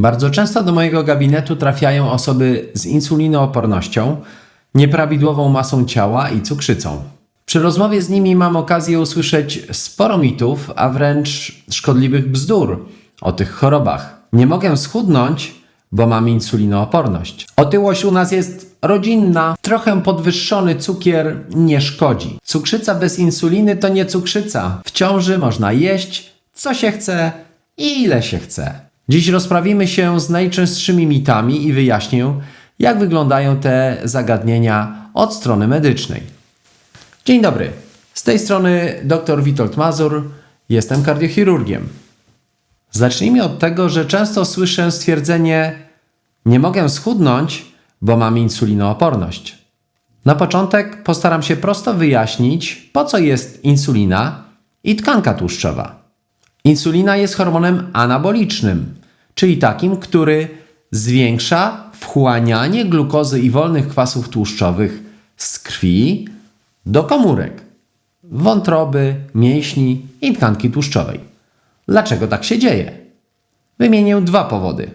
Bardzo często do mojego gabinetu trafiają osoby z insulinoopornością, nieprawidłową masą ciała i cukrzycą. Przy rozmowie z nimi mam okazję usłyszeć sporo mitów, a wręcz szkodliwych bzdur o tych chorobach. Nie mogę schudnąć, bo mam insulinooporność. Otyłość u nas jest rodzinna, trochę podwyższony cukier nie szkodzi. Cukrzyca bez insuliny to nie cukrzyca. W ciąży można jeść, co się chce i ile się chce. Dziś rozprawimy się z najczęstszymi mitami i wyjaśnię, jak wyglądają te zagadnienia od strony medycznej. Dzień dobry. Z tej strony dr Witold Mazur. Jestem kardiochirurgiem. Zacznijmy od tego, że często słyszę stwierdzenie: Nie mogę schudnąć, bo mam insulinooporność. Na początek postaram się prosto wyjaśnić, po co jest insulina i tkanka tłuszczowa. Insulina jest hormonem anabolicznym, czyli takim, który zwiększa wchłanianie glukozy i wolnych kwasów tłuszczowych z krwi do komórek, wątroby, mięśni i tkanki tłuszczowej. Dlaczego tak się dzieje? Wymienię dwa powody.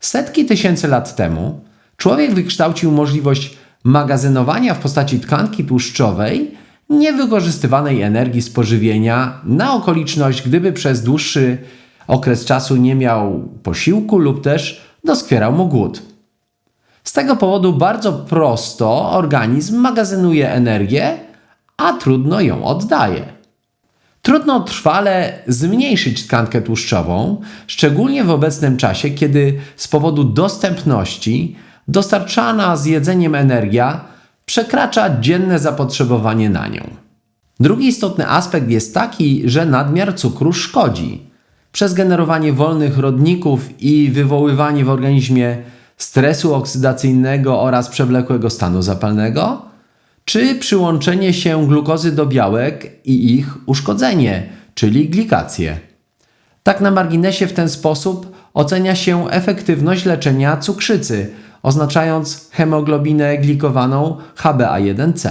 Setki tysięcy lat temu człowiek wykształcił możliwość magazynowania w postaci tkanki tłuszczowej niewykorzystywanej energii z pożywienia na okoliczność, gdyby przez dłuższy okres czasu nie miał posiłku lub też doskwierał mu głód. Z tego powodu bardzo prosto organizm magazynuje energię, a trudno ją oddaje. Trudno trwale zmniejszyć tkankę tłuszczową, szczególnie w obecnym czasie, kiedy z powodu dostępności dostarczana z jedzeniem energia przekracza dzienne zapotrzebowanie na nią. Drugi istotny aspekt jest taki, że nadmiar cukru szkodzi. Przez generowanie wolnych rodników i wywoływanie w organizmie stresu oksydacyjnego oraz przewlekłego stanu zapalnego, czy przyłączenie się glukozy do białek i ich uszkodzenie, czyli glikację. Tak na marginesie w ten sposób ocenia się efektywność leczenia cukrzycy, oznaczając hemoglobinę glikowaną HbA1c.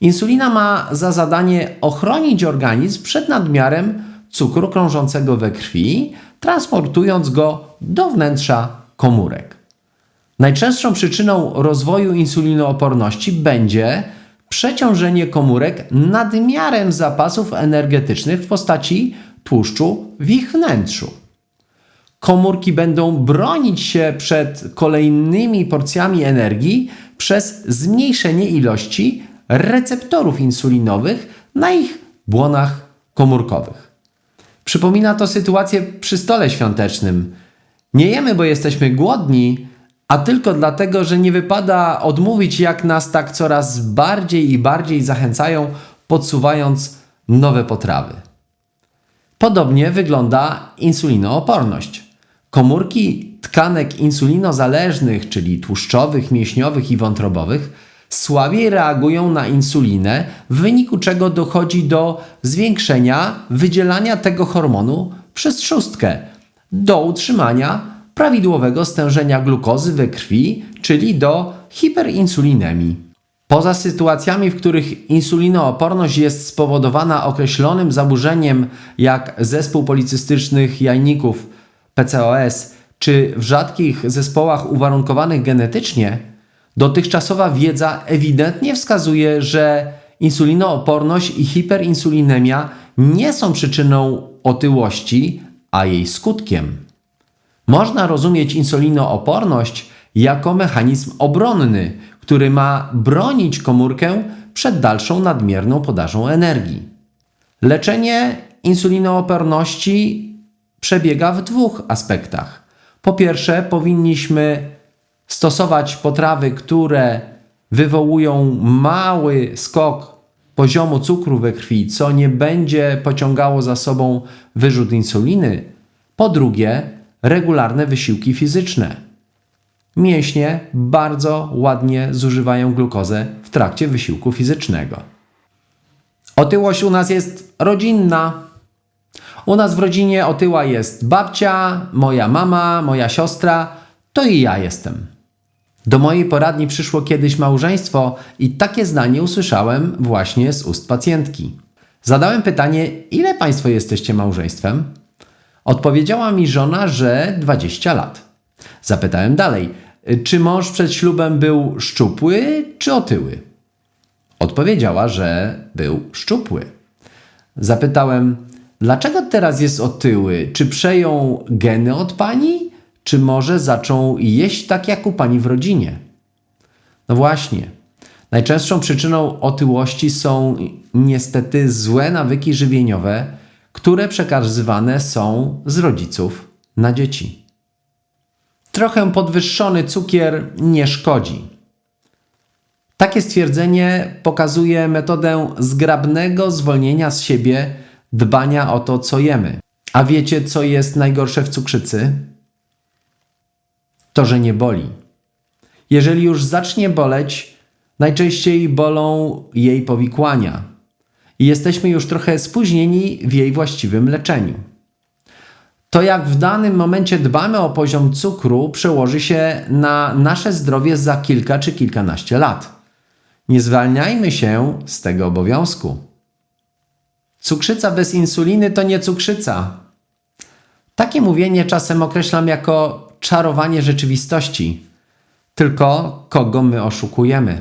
Insulina ma za zadanie ochronić organizm przed nadmiarem cukru krążącego we krwi, transportując go do wnętrza komórek. Najczęstszą przyczyną rozwoju insulinooporności będzie przeciążenie komórek nadmiarem zapasów energetycznych w postaci tłuszczu w ich wnętrzu. Komórki będą bronić się przed kolejnymi porcjami energii przez zmniejszenie ilości receptorów insulinowych na ich błonach komórkowych. Przypomina to sytuację przy stole świątecznym. Nie jemy, bo jesteśmy głodni, a tylko dlatego, że nie wypada odmówić, jak nas tak coraz bardziej i bardziej zachęcają, podsuwając nowe potrawy. Podobnie wygląda insulinooporność. Komórki tkanek insulinozależnych, czyli tłuszczowych, mięśniowych i wątrobowych, słabiej reagują na insulinę, w wyniku czego dochodzi do zwiększenia wydzielania tego hormonu przez trzustkę do utrzymania prawidłowego stężenia glukozy we krwi, czyli do hiperinsulinemii. Poza sytuacjami, w których insulinooporność jest spowodowana określonym zaburzeniem, jak zespół policystycznych jajników PCOS, czy w rzadkich zespołach uwarunkowanych genetycznie, dotychczasowa wiedza ewidentnie wskazuje, że insulinooporność i hiperinsulinemia nie są przyczyną otyłości, a jej skutkiem. Można rozumieć insulinooporność jako mechanizm obronny, który ma bronić komórkę przed dalszą nadmierną podażą energii. Leczenie insulinooporności przebiega w dwóch aspektach. Po pierwsze, powinniśmy stosować potrawy, które wywołują mały skok poziomu cukru we krwi, co nie będzie pociągało za sobą wyrzut insuliny. Po drugie, regularne wysiłki fizyczne. Mięśnie bardzo ładnie zużywają glukozę w trakcie wysiłku fizycznego. Otyłość u nas jest rodzinna. U nas w rodzinie otyła jest babcia, moja mama, moja siostra, to i ja jestem. Do mojej poradni przyszło kiedyś małżeństwo i takie zdanie usłyszałem właśnie z ust pacjentki. Zadałem pytanie, ile Państwo jesteście małżeństwem? Odpowiedziała mi żona, że 20 lat. Zapytałem dalej, czy mąż przed ślubem był szczupły czy otyły? Odpowiedziała, że był szczupły. Zapytałem, dlaczego teraz jest otyły? Czy przejął geny od pani? Czy może zaczął jeść tak jak u pani w rodzinie? No właśnie. Najczęstszą przyczyną otyłości są niestety złe nawyki żywieniowe, które przekazywane są z rodziców na dzieci. Trochę podwyższony cukier nie szkodzi. Takie stwierdzenie pokazuje metodę zgrabnego zwolnienia z siebie dbania o to, co jemy. A wiecie, co jest najgorsze w cukrzycy? To, że nie boli. Jeżeli już zacznie boleć, najczęściej bolą jej powikłania i jesteśmy już trochę spóźnieni w jej właściwym leczeniu. To, jak w danym momencie dbamy o poziom cukru, przełoży się na nasze zdrowie za kilka czy kilkanaście lat. Nie zwalniajmy się z tego obowiązku. Cukrzyca bez insuliny to nie cukrzyca. Takie mówienie czasem określam jako czarowanie rzeczywistości. Tylko kogo my oszukujemy?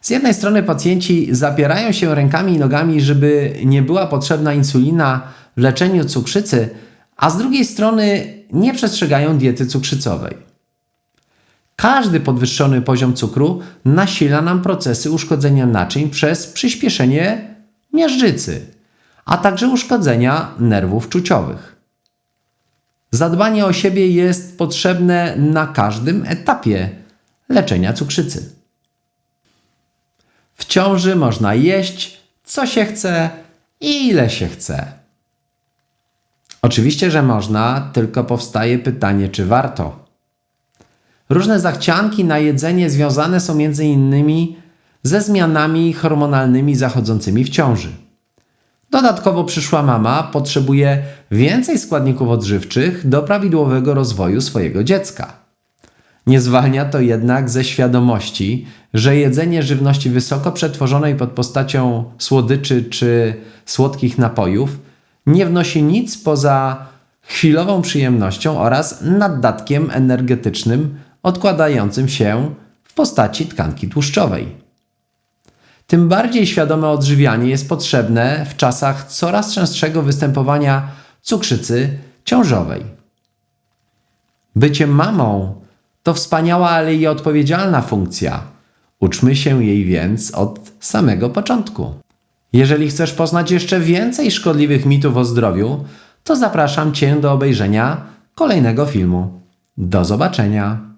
Z jednej strony pacjenci zapierają się rękami i nogami, żeby nie była potrzebna insulina w leczeniu cukrzycy, a z drugiej strony nie przestrzegają diety cukrzycowej. Każdy podwyższony poziom cukru nasila nam procesy uszkodzenia naczyń przez przyspieszenie miażdżycy, a także uszkodzenia nerwów czuciowych. Zadbanie o siebie jest potrzebne na każdym etapie leczenia cukrzycy. W ciąży można jeść, co się chce i ile się chce. Oczywiście, że można, tylko powstaje pytanie, czy warto. Różne zachcianki na jedzenie związane są między innymi ze zmianami hormonalnymi zachodzącymi w ciąży. Dodatkowo przyszła mama potrzebuje więcej składników odżywczych do prawidłowego rozwoju swojego dziecka. Nie zwalnia to jednak ze świadomości, że jedzenie żywności wysoko przetworzonej pod postacią słodyczy czy słodkich napojów nie wnosi nic poza chwilową przyjemnością oraz naddatkiem energetycznym odkładającym się w postaci tkanki tłuszczowej. Tym bardziej świadome odżywianie jest potrzebne w czasach coraz częstszego występowania cukrzycy ciążowej. Bycie mamą to wspaniała, ale i odpowiedzialna funkcja. Uczmy się jej więc od samego początku. Jeżeli chcesz poznać jeszcze więcej szkodliwych mitów o zdrowiu, to zapraszam Cię do obejrzenia kolejnego filmu. Do zobaczenia!